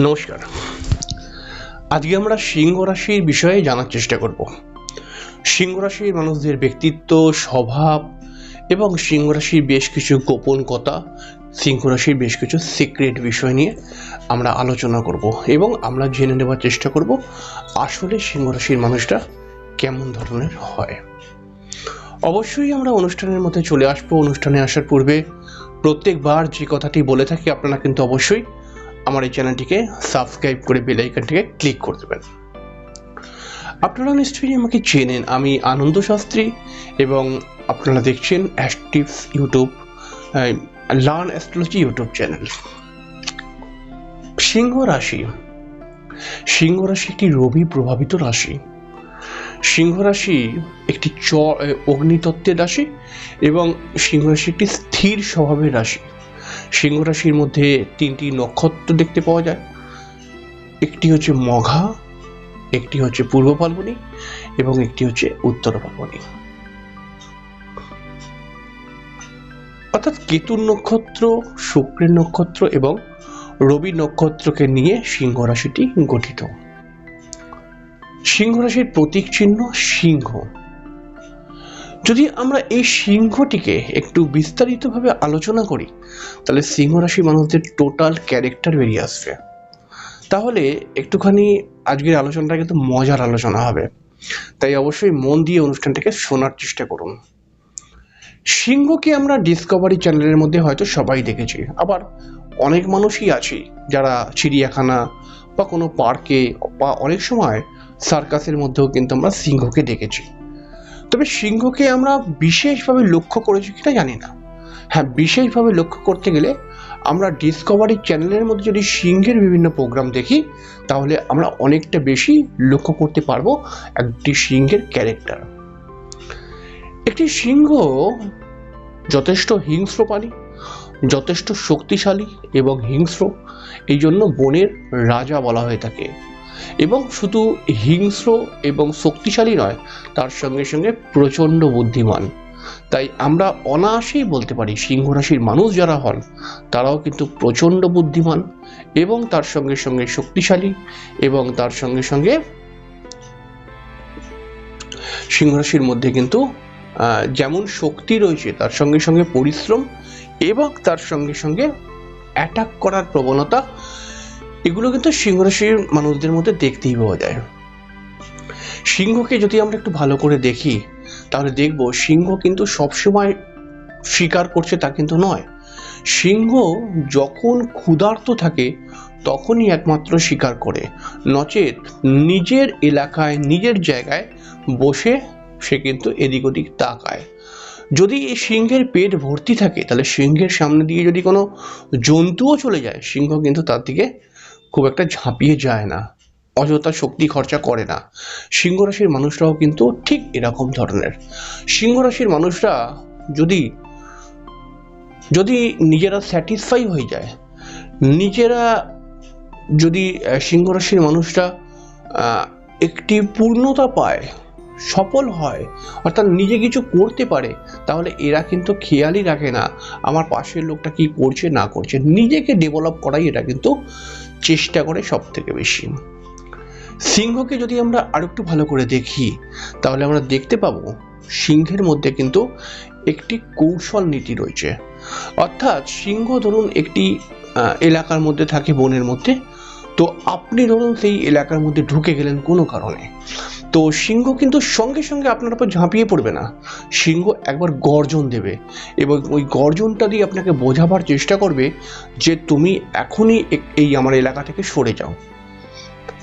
নমস্কার। আজকে আমরা সিংহ রাশির বিষয়ে জানার চেষ্টা করব। সিংহ রাশির মানুষদের ব্যক্তিত্ব, স্বভাব এবং সিংহ রাশির বেশ কিছু গোপন কথা, সিংহ রাশির বেশ কিছু সিক্রেট বিষয় নিয়ে আমরা আলোচনা করব এবং আমরা জেনে নেওয়ার চেষ্টা করব আসলে সিংহ রাশির মানুষরা কেমন ধরনের হয়। অবশ্যই আমরা অনুষ্ঠানের মধ্যে চলে আসব। অনুষ্ঠানে আসার পূর্বে প্রত্যেকবার যে কথাটি বলে থাকি আপনারা কিন্তু অবশ্যই আমার এই চ্যানেলটিকে সাবস্ক্রাইব করে বেল আইকনটিকে ক্লিক করে দেবেন। আপনারা নিশ্চয়ই আমাকে চেনেন, আমি আনন্দ শাস্ত্রী এবং আপনারা দেখছেন অ্যাস্টিভস YouTube learn astrology YouTube channel. সিংহ রাশি। সিংহ রাশি একটি রবি প্রভাবিত রাশি। সিংহ রাশি একটি চ অগ্নিতত্ত্বের রাশি এবং সিংহ রাশি একটি স্থির স্বভাবের রাশি। সিংহ রাশির মধ্যে তিনটি নক্ষত্র দেখতে পাওয়া যায়। একটি হচ্ছে মঘা, একটি হচ্ছে পূর্ব ফাল্গুনি এবং একটি হচ্ছে উত্তর ফাল্গুনি। অর্থাৎ কেতুর নক্ষত্র, শুক্রের নক্ষত্র এবং রবি নক্ষত্রকে নিয়ে সিংহ রাশিটি গঠিত। সিংহ রাশির প্রতীক চিহ্ন সিংহ। যদি আমরা এই সিংহটিকে একটু বিস্তারিতভাবে আলোচনা করি, তাহলে সিংহ রাশি মানুষদের টোটাল ক্যারেক্টার বেরিয়ে আসবে। তাহলে একটুখানি আজকের আলোচনাটা কিন্তু মজার আলোচনা হবে। তাই অবশ্যই মন দিয়ে অনুষ্ঠানটাকে শোনার চেষ্টা করুন। সিংহকে আমরা ডিসকভারি চ্যানেলের মধ্যে হয়তো সবাই দেখেছি, আবার অনেক মানুষই আছি যারা চিড়িয়াখানা বা কোনো পার্কে বা অনেক সময় সার্কাসের মধ্যেও কিন্তু আমরা সিংহকে দেখেছি। তবে সিংহকে আমরা বিশেষভাবে লক্ষ্য করেছি কিনা জানি না। হ্যাঁ বিশেষভাবে লক্ষ্য করতে গেলে আমরা ডিসকভারি চ্যানেলের মধ্যে যদি সিংহের বিভিন্ন প্রোগ্রাম দেখি, তাহলে আমরা অনেকটা বেশি লক্ষ্য করতে পারব একটি সিংহের ক্যারেক্টার একটি সিংহ যথেষ্ট হিংস্র প্রাণী, যথেষ্ট শক্তিশালী এবং হিংস্র এই জন্য বনের রাজা বলা হয়ে থাকে। এবং শুধু হিংস্র এবং শক্তিশালী নয়, তার সঙ্গে সঙ্গে প্রচণ্ড বুদ্ধিমান। তাই আমরা অনায়াসেই বলতে পারি সিংহ রাশির মানুষ যারা হন, তারাও কিন্তু প্রচণ্ড বুদ্ধিমান এবং তার সঙ্গে সঙ্গে শক্তিশালী এবং তার সঙ্গে সঙ্গে সিংহ রাশির মধ্যে কিন্তু যেমন শক্তি রয়েছে, তার সঙ্গে সঙ্গে পরিশ্রম এবং তার সঙ্গে সঙ্গে অ্যাটাক করার প্রবণতা এগুলো কিন্তু সিংহ রাশির মানুষদের মধ্যে দেখতেই পাওয়া যায়। সিংহকে যদি আমরা একটু ভালো করে দেখি, তাহলে দেখব সিংহ কিন্তু সবসময় শিকার করছে তা কিন্তু নয়। সিংহ যখন ক্ষুধার্ত থাকে, তখনই একমাত্র শিকার করে। নচেত নিজের এলাকায়, নিজের জায়গায় বসে সে কিন্তু এদিক ওদিক তাকায়। যদি এই সিংহের পেট ভর্তি থাকে, তাহলে সিংহের সামনে দিয়ে যদি কোনো জন্তুও চলে যায়, সিংহ কিন্তু তার দিকে খুব একটা ঝাঁপিয়ে যায় না, অযথা শক্তি খরচা করে না। সিংহ রাশির মানুষরাও কিন্তু ঠিক এরকম ধরনের। সিংহ রাশির মানুষরা যদি যদি নিজেরা স্যাটিসফাই হয়ে যায়, নিজেরা যদি সিংহ রাশির মানুষরা একটি পূর্ণতা পায়, সফল হয়, অর্থাৎ নিজে কিছু করতে পারে, তাহলে এরা কিন্তু খেয়ালই রাখে না, আমার পাশের লোকটা কি করছে, না করছে। নিজেকে ডেভেলপ করাই এরা কিন্তু চেষ্টা করে সব থেকে বেশি। সিংহকে যদি আমরা আর একটু ভালো করে দেখি, তাহলে আমরা দেখতে পাবো সিংহের মধ্যে কিন্তু একটি কৌশল নীতি রয়েছে। অর্থাৎ সিংহ ধরুন একটি এলাকার মধ্যে থাকে, বনের মধ্যে। তো আপনি ধরুন সেই এলাকার মধ্যে ঢুকে গেলেন কোনো কারণে। তো সিংহ কিন্তু সঙ্গে সঙ্গে আপনার উপর ঝাঁপিয়ে পড়বে না। সিংহ একবার গর্জন দেবে এবং ওই গর্জনটা দিয়ে আপনাকে বোঝাবার চেষ্টা করবে যে তুমি এখনই এই আমার এলাকা থেকে সরে যাও।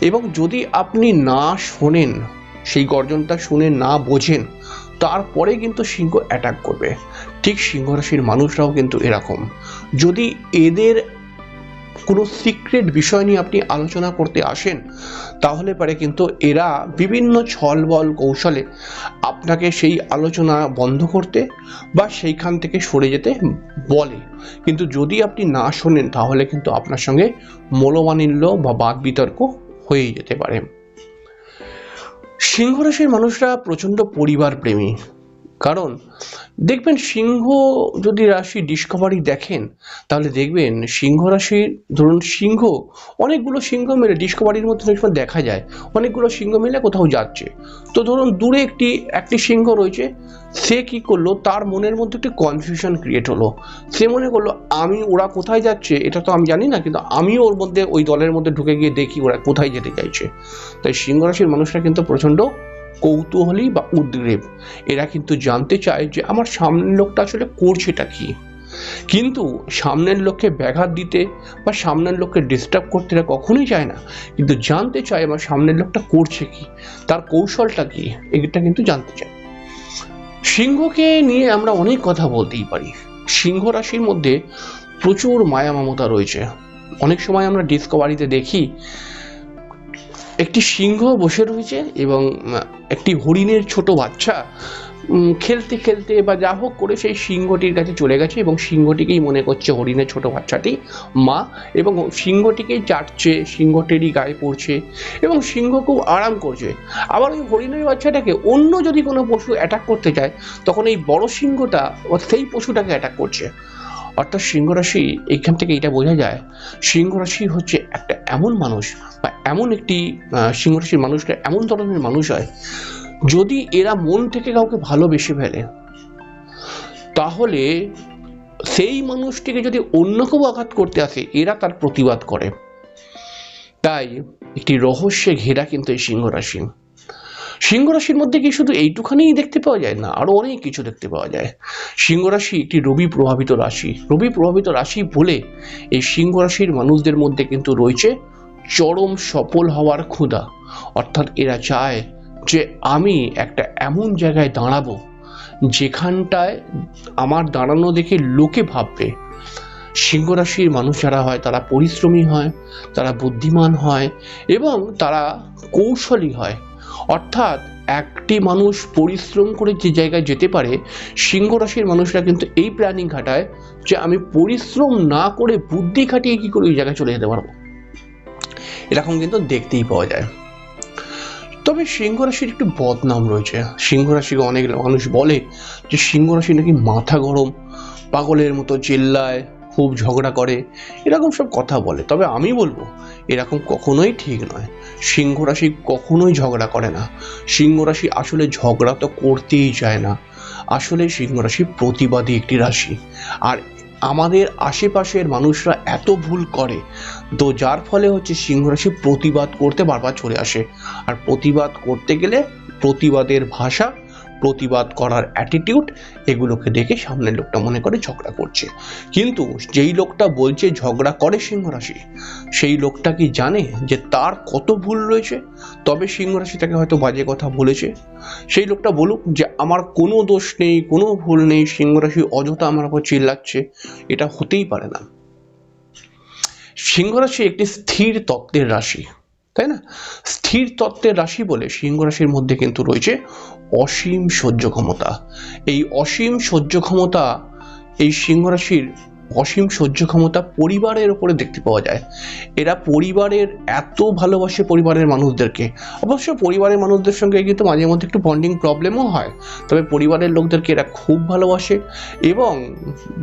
এবং যদি আপনি না শোনেন, সেই গর্জনটা শুনে না বোঝেন, তারপরে কিন্তু সিংহ অ্যাটাক করবে। ঠিক সিংহ রাশির মানুষরাও কিন্তু এরকম। যদি এদের কোনো সিক্রেট বিষয় নিয়ে আপনি আলোচনা করতে আসেন, তাহলে পারে কিন্তু এরা বিভিন্ন ছল বল কৌশলে আপনাকে সেই আলোচনা বন্ধ করতে বা সেইখান থেকে সরে যেতে বলে। কিন্তু যদি আপনি না শোনেন, তাহলে কিন্তু আপনার সঙ্গে মনোমানিল্য বা বাদ বিতর্ক হয়ে যেতে পারে। সিংহ রাশির মানুষরা প্রচণ্ড পরিবার প্রেমী কারণ দেখবেন সিংহ যদি রাশি ডিসকভারি দেখেন, তাহলে দেখবেন সিংহ রাশির, ধরুন সিংহ, অনেকগুলো সিংহ মিলে ডিসকভারির মধ্যে দেখা যায়। অনেকগুলো সিংহ মিলে কোথাও যাচ্ছে। তো ধরুন দূরে একটি একটি সিংহ রয়েছে, সে কি করল? তার মনের মধ্যে একটি কনফিউশন ক্রিয়েট হলো। সে মনে করল, আমি, ওরা কোথায় যাচ্ছে? এটা তো আমি জানি না, কিন্তু আমিও ওর মধ্যে, ওই দলের মধ্যে ঢুকে গিয়ে দেখি ওরা কোথায় যেতে চাইছে। তাই সিংহ রাশির মানুষরা কিন্তু প্রচণ্ড কৌতূহলী বা উদ্গ্রীব। এরা কিন্তু জানতে চায় যে আমার সামনের লোকটা আসলে করছেটা কি। কিন্তু সামনের লোককে ব্যাঘাত দিতে বা সামনের লোককে ডিস্টার্ব করতে এরা কখনোই চায় না। কিন্তু জানতে চায় আমার সামনের লোকটা করছে কি, তার কৌশলটা কি, এটা কিন্তু জানতে চায়। সিংহকে নিয়ে আমরা অনেক কথা বলতেই পারি। সিংহ রাশির মধ্যে প্রচুর মায়া মমতা রয়েছে। অনেক সময় আমরা ডিসকভারিতে দেখি একটি সিংহ বসে রয়েছে এবং একটি হরিণের ছোট বাচ্চা খেলতে খেলতে বা যা হোক করে সেই সিংহটির কাছে চলে গেছে এবং সিংহটিকেই মনে করছে হরিণের ছোট বাচ্চাটি মা এবং সিংহটিকেই চাটছে, সিংহটিরই গায়ে পড়ছে এবং সিংহ খুব আরাম করছে। আবার ওই হরিণের বাচ্চাটাকে অন্য যদি কোনো পশু অ্যাটাক করতে যায় তখন এই বড় সিংহটা সেই পশুটাকে অ্যাটাক করছে। অর্থাৎ সিংহ রাশি এইখান থেকে এটা বোঝা যায় সিংহ রাশি হচ্ছে একটা এমন মানুষ বা এমন একটি আহ, সিংহ রাশির মানুষরা এমন ধরনের মানুষ হয় যদি এরা মন থেকে কাউকে ভালোবেসে ফেলে তাহলে সেই মানুষটিকে যদি অন্য কেউ আঘাত করতে আসে এরা তার প্রতিবাদ করে। তাই একটি রহস্যে ঘেরা কিন্তু এই সিংহ রাশি। সিংহ রাশির মধ্যে কি শুধু এইটুখানেই দেখতে পাওয়া যায়? না, আরও অনেক কিছু দেখতে পাওয়া যায়। সিংহ রাশি একটি রবি প্রভাবিত রাশি। রবি প্রভাবিত রাশি বলে এই সিংহ রাশির মানুষদের মধ্যে কিন্তু রয়েছে চরম সফল হওয়ার ক্ষুধা। অর্থাৎ এরা চায় যে আমি একটা এমন জায়গায় দাঁড়াবো যেখানটায় আমার দাঁড়ানো দেখে লোকে ভাববে। সিংহ রাশির মানুষ যারা হয়, তারা পরিশ্রমী হয়, তারা বুদ্ধিমান হয় এবং তারা কৌশলী হয়। অর্থাৎ একটি মানুষ পরিশ্রম করে যে জায়গায় যেতে পারে, সিংহ রাশির মানুষরা কিন্তু এই প্ল্যানিং খাটায় যে আমি পরিশ্রম না করে বুদ্ধি খাটিয়ে কি করে ওই জায়গায় চলে যেতে পারব। এরকম কিন্তু দেখতেই পাওয়া যায়। তবে সিংহ রাশির একটু বদনাম রয়েছে। সিংহ রাশিকে অনেক মানুষ বলে যে সিংহ রাশি নাকি মাথা গরম, পাগলের মতো চিল্লায়, খুব ঝগড়া করে, এরকম সব কথা বলে। তবে আমি বলব, এরকম কখনোই ঠিক নয়। সিংহ রাশি কখনোই ঝগড়া করে না। সিংহ রাশি আসলে ঝগড়া তো করতেই চায় না। আসলে সিংহ রাশি প্রতিবাদী একটি রাশি। আর আমাদের আশেপাশের মানুষরা এত ভুল করে, তো যার ফলে হচ্ছে সিংহ রাশি প্রতিবাদ করতে বারবার চলে আসে। আর প্রতিবাদ করতে গেলে প্রতিবাদের ভাষা প্রতিবাদ করার অ্যাটিটিউড এগুলোকে দেখে সামনের লোকটা মনে করে ঝগড়া করছে। কিন্তু যেই লোকটা বলছে ঝগড়া করে সিংহরাশি, সেই লোকটা কি জানে যে তার কত ভুল রয়েছে? তবে সিংহরাশি তাকে হয়তো বাজে কথা বলেছে। সেই লোকটা বলুক যে, আমার কোনো দোষ নেই, কোনো ভুল নেই, সিংহরাশি অযথা আমার উপর চিল্লাচ্ছে। এটা হতেই পারে না। সিংহরাশি একটি স্থির তত্ত্বের রাশি। স্থির তত্ত্বের রাশি বলে সিংহ রাশির মধ্যে কিন্তু রয়েছে অসীম সহ্য ক্ষমতা। এই অসীম সহ্য ক্ষমতা এই সিংহ রাশির অসীম সহ্য ক্ষমতা পরিবারের উপরে দেখতে পাওয়া যায়। এরা পরিবারের এত ভালোবাসে পরিবারের মানুষদেরকে। অবশ্য পরিবারের মানুষদের সঙ্গে কিন্তু মাঝে মধ্যে একটু বন্ডিং প্রবলেমও হয়। তবে পরিবারের লোকদেরকে এরা খুব ভালোবাসে এবং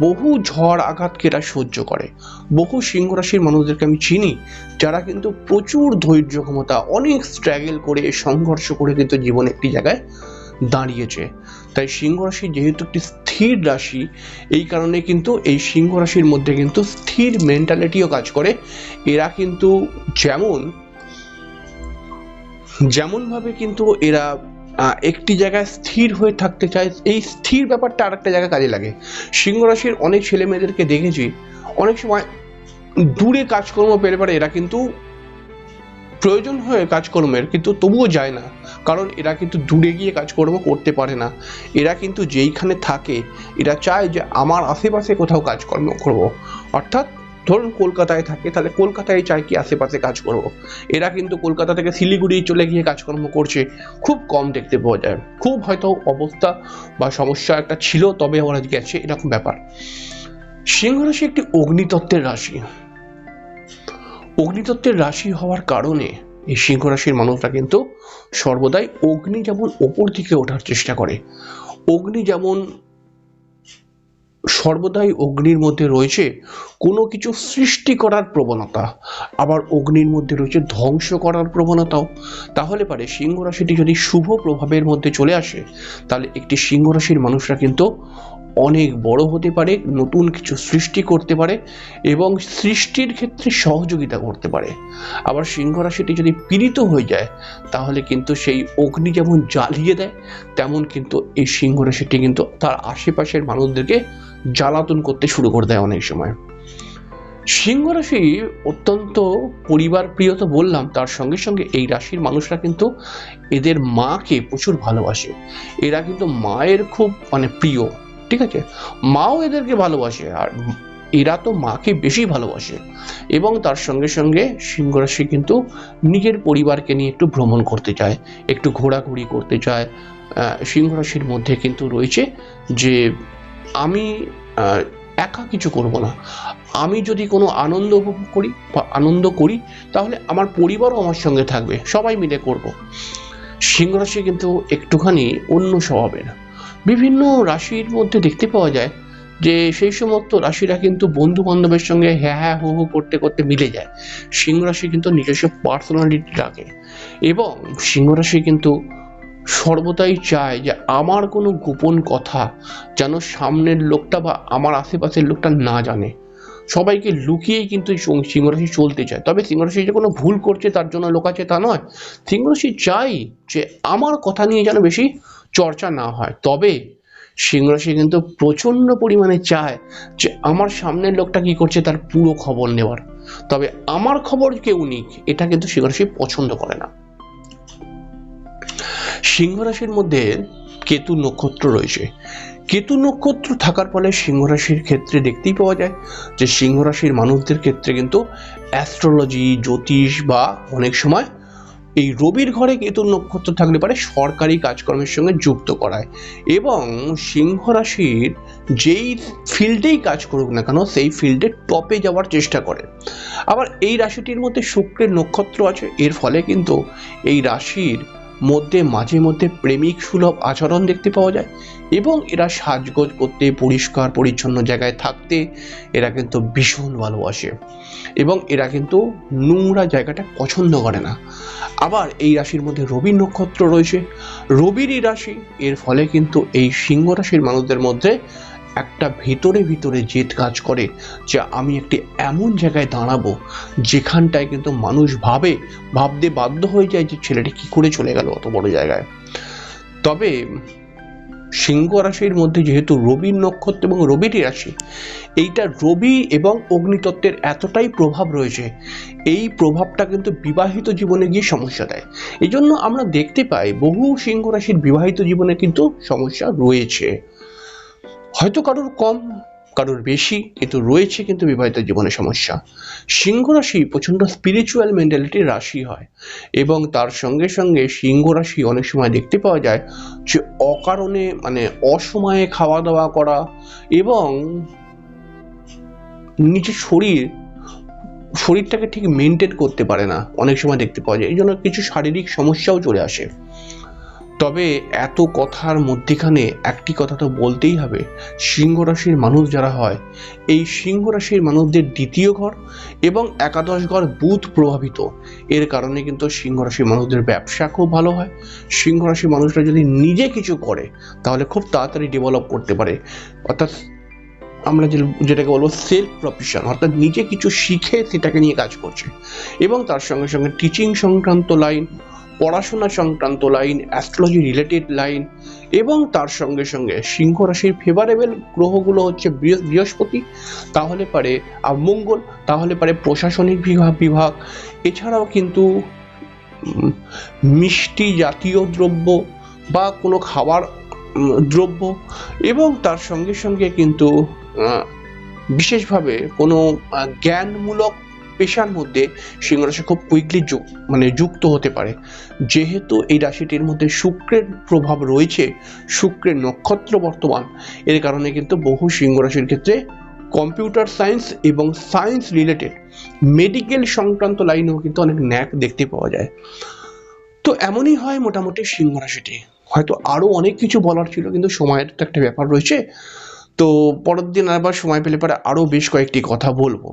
বহু ঝড় আঘাতকে এরা সহ্য করে। বহু সিংহ রাশির মানুষদেরকে আমি চিনি, যারা কিন্তু প্রচুর ধৈর্য ক্ষমতা, অনেক স্ট্রাগল করে সংঘর্ষ করে কিন্তু জীবনে একটি জায়গায় দাঁড়িয়েছে। তাই সিংহ রাশি যেহেতু একটি স্থির রাশি, এই কারণে কিন্তু এই সিংহ রাশির মধ্যে কিন্তু স্থির মেন্টালিটিও কাজ করে। এরা কিন্তু যেমন, যেমনভাবে কিন্তু এরা একটি জায়গায় স্থির হয়ে থাকতে চায়, এই স্থির ব্যাপারটা আরেকটা জায়গায় কাজে লাগে। সিংহ রাশির অনেক ছেলে মেয়েদেরকে দেখেছি, অনেক সময় দূরে কাজকর্ম পেলে পারে এরা কিন্তু প্রয়োজন হয় কাজকর্মের কিন্তু তবুও যায় না। কারণ এরা কিন্তু দূরে গিয়ে কাজকর্ম করতে পারে না। এরা কিন্তু যেইখানে থাকে, এরা চায় যে আমার আশেপাশে কোথাও কাজকর্ম করব। অর্থাৎ ধরুন কলকাতায় থাকে, তাহলে কলকাতায় চায় কি আশেপাশে কাজ করব। এরা কিন্তু কলকাতা থেকে শিলিগুড়ি চলে গিয়ে কাজকর্ম করছে, খুব কম দেখতে পাওয়া যায়। খুব হয়তো অবস্থা বা সমস্যা একটা ছিল, তবে ওরা গেছে, এরকম ব্যাপার। সিংহ রাশি একটি অগ্নিতত্ত্বের রাশি। অগ্নিতত্ত্বের রাশি হওয়ার কারণে এই সিংহ রাশির মানুষরা কিন্তু সর্বদাই অগ্নি যেমন ওপর দিকে ওঠার চেষ্টা করে, অগ্নি যেমন সর্বদাই অগ্নির মধ্যে রয়েছে, কোনো কিছু সৃষ্টি করার প্রবণতা, আবার অগ্নির মধ্যে রয়েছে ধ্বংস করার প্রবণতাও। তাহলে পারে সিংহ রাশিটি যদি শুভ প্রভাবের মধ্যে চলে আসে, তাহলে একটি সিংহ রাশির মানুষরা কিন্তু অনেক বড় হতে পারে, নতুন কিছু সৃষ্টি করতে পারে এবং সৃষ্টির ক্ষেত্রে সহযোগিতা করতে পারে। আবার সিংহ রাশিটি যদি পীড়িত হয়ে যায়, তাহলে কিন্তু সেই অগ্নি যেমন জ্বালিয়ে দেয়, তেমন কিন্তু এই সিংহ রাশিটি কিন্তু তার আশেপাশের মানুষদেরকে জ্বালাতন করতে শুরু করে দেয় অনেক সময়। সিংহ রাশি অত্যন্ত পরিবার প্রিয় তো বললাম, তার সঙ্গে সঙ্গে এই রাশির মানুষরা কিন্তু এদের মাকে প্রচুর ভালোবাসে। এরা কিন্তু মায়ের খুব মানে প্রিয়। ঠিক আছে? মাও এদেরকে ভালোবাসে আর এরা তো মাকে বেশি ভালোবাসে। এবং তার সঙ্গে সঙ্গে সিংহ রাশি কিন্তু নিজের পরিবারকে নিয়ে একটু ভ্রমণ করতে চায় একটু ঘোরাঘুরি করতে চায়। আহ, সিংহ রাশির মধ্যে কিন্তু রয়েছে যে আমি একা কিছু করব না। আমি যদি কোনো আনন্দ উপভোগ করি বা আনন্দ করি তাহলে আমার পরিবারও আমার সঙ্গে থাকবে সবাই মিলে করব। সিংহ রাশি কিন্তু একটুখানি অন্য স্বভাবের। বিভিন্ন রাশির মধ্যে দেখতে পাওয়া যায় যে সেই সমস্ত রাশিরা কিন্তু বন্ধু বান্ধবের সঙ্গে হ্যাঁ হ্যাঁ হু হু করতে করতে মিলে যায়। সিংহ রাশি কিন্তু নিজস্ব পার্সোনালিটি রাখে এবং সিংহ রাশি কিন্তু সর্বদাই চায় যে আমার কোনো গোপন কথা যেন সামনের লোকটা বা আমার আশেপাশের লোকটা না জানে। সবাইকে লুকিয়েই কিন্তু সিংহরাশি চলতে চায়। তবে সিংহরাশি যে কোনো ভুল করছে, তার জন্য লোকাচ্ছে তা নয়। সিংহরাশি চাই যে আমার কথা নিয়ে যেন বেশি চর্চা না হয়। তবে সিংহরাশি কিন্তু প্রচণ্ড পরিমাণে চায় যে আমার সামনের লোকটা কি করছে তার পুরো খবর নেওয়ার। তবে আমার খবর কেউ নিক, এটা কিন্তু সিংহরাশি পছন্দ করে না। সিংহ রাশির মধ্যে কেতু নক্ষত্র রয়েছে। কেতু নক্ষত্র থাকার ফলে সিংহ রাশির ক্ষেত্রে দেখতেই পাওয়া যায় যে সিংহ রাশির মানুষদের ক্ষেত্রে কিন্তু অ্যাস্ট্রোলজি জ্যোতিষ বা অনেক সময় এই রবির ঘরে কেতু নক্ষত্র থাকলে পারে সরকারি কাজকর্মের সঙ্গে যুক্ত করায়। এবং সিংহ রাশির যেই ফিল্ডেই কাজ করুক না কেন, সেই ফিল্ডে টপে যাওয়ার চেষ্টা করে। আবার এই রাশিটির মধ্যে শুক্রের নক্ষত্র আছে, এর ফলে কিন্তু এই রাশির মধ্যে মাঝে মধ্যে প্রেমিক সুলভ আচরণ দেখতে পাওয়া যায় এবং এরা সাজগোজ করতে, পরিষ্কার, পরিচ্ছন্ন জায়গায় থাকতে এরা কিন্তু ভীষণ ভালোবাসে এবং এরা কিন্তু নোংরা জায়গাটা পছন্দ করে না। আবার এই রাশির মধ্যে রবি নক্ষত্র রয়েছে। রবিরই রাশি, এর ফলে কিন্তু এই সিংহ রাশির মানুষদের মধ্যে একটা ভিতরে ভিতরে জেদ কাজ করে যে আমি একটি এমন জায়গায় দাঁড়াবো যেখানটায় কিন্তু মানুষ ভাবে, ভাবতে বাধ্য হয়ে যায় যে ছেলেটি কি করে চলে গেল অত বড় জায়গায়। তবে সিংহ রাশির মধ্যে যেহেতু রবির নক্ষত্র এবং রবিটি রাশি, এইটা রবি এবং অগ্নিতত্ত্বের এতটাই প্রভাব রয়েছে, এই প্রভাবটা কিন্তু বিবাহিত জীবনে গিয়ে সমস্যা দেয়। এই জন্য আমরা দেখতে পাই বহু সিংহ রাশির বিবাহিত জীবনে কিন্তু সমস্যা রয়েছে। হয়তো কারোর কম, কারোর বেশি, কিন্তু রয়েছে কিন্তু বিবাহিত জীবনে সমস্যা। সিংহ রাশি প্রচণ্ড স্পিরিচুয়াল মেন্টালিটির রাশি হয় এবং তার সঙ্গে সঙ্গে সিংহ রাশি অনেক সময় দেখতে পাওয়া যায় যে অকারণে মানে অসময়ে খাওয়া দাওয়া করা এবং নিজের শরীর, শরীরটাকে ঠিক মেনটেন করতে পারে না। অনেক সময় দেখতে পাওয়া যায়। এই জন্য কিছু শারীরিক সমস্যাও চলে আসে। তবে এত কথার মধ্যেখানে একটি কথা তো বলতেই হবে। সিংহ রাশির মানুষ যারা হয়, এই সিংহ রাশির মানুষদের দ্বিতীয় ঘর এবং একাদশ ঘর বুধ প্রভাবিত। এর কারণে কিন্তু সিংহ রাশির মানুষদের ব্যবসা খুব ভালো হয়। সিংহ রাশির মানুষরা যদি নিজে কিছু করে, তাহলে খুব তাড়াতাড়ি ডেভেলপ করতে পারে। অর্থাৎ আমরা যেটাকে বলব সেলফ প্রফেশন অর্থাৎ নিজে কিছু শিখে সেটাকে নিয়ে কাজ করছে। এবং তার সঙ্গে সঙ্গে টিচিং সংক্রান্ত লাইন পড়াশোনা সংক্রান্ত লাইন অ্যাস্ট্রোলজি রিলেটেড লাইন এবং তার সঙ্গে সঙ্গে সিংহ রাশির ফেভারেবল গ্রহগুলো হচ্ছে বৃহস্পতি, তাহলে পারে মঙ্গল তাহলে পারে প্রশাসনিক বিভাগ বিভাগ। এছাড়াও কিন্তু মিষ্টি জাতীয় দ্রব্য বা কোনো খাবার দ্রব্য এবং তার সঙ্গে সঙ্গে কিন্তু বিশেষভাবে কোনো জ্ঞানমূলক পেশার মধ্যে সিংহ রাশি খুব কুইকলি মানে যুক্ত হতে পারে। যেহেতু এই রাশিটির মধ্যে শুক্রের প্রভাব রয়েছে, শুক্রের নক্ষত্র বর্তমান, এর কারণে কিন্তু বহু সিংহ রাশির ক্ষেত্রে কম্পিউটার সায়েন্স এবং সায়েন্স রিলেটেড মেডিকেল সংক্রান্ত লাইনেও কিন্তু অনেক ন্যাক দেখতে পাওয়া যায়। তো এমনই হয় মোটামুটি সিংহ রাশিটি হয়তো আরও অনেক কিছু বলার ছিল, কিন্তু সময়ের তো একটা ব্যাপার রয়েছে। তো পরের দিন আবার সময় পেলে পরে আরও বেশ কয়েকটি কথা বলব।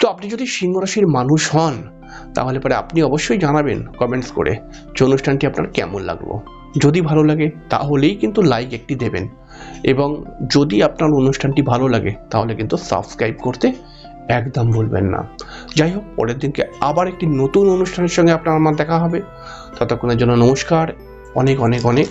তো আপনি যদি সিংহ রাশির মানুষ হন, তাহলে পরে আপনি অবশ্যই জানাবেন কমেন্টস করে যে অনুষ্ঠানটি আপনার কেমন লাগল। যদি ভালো লাগে, তাহলেই কিন্তু লাইক একটি দেবেন। এবং যদি আপনার অনুষ্ঠানটি ভালো লাগে, তাহলে কিন্তু সাবস্ক্রাইব করতে একদম ভুলবেন না। যাই হোক, পরের দিনকে আবার একটি নতুন অনুষ্ঠানের সঙ্গে আপনার আমার দেখা হবে। ততক্ষণের জন্য নমস্কার। অনেক অনেক অনেক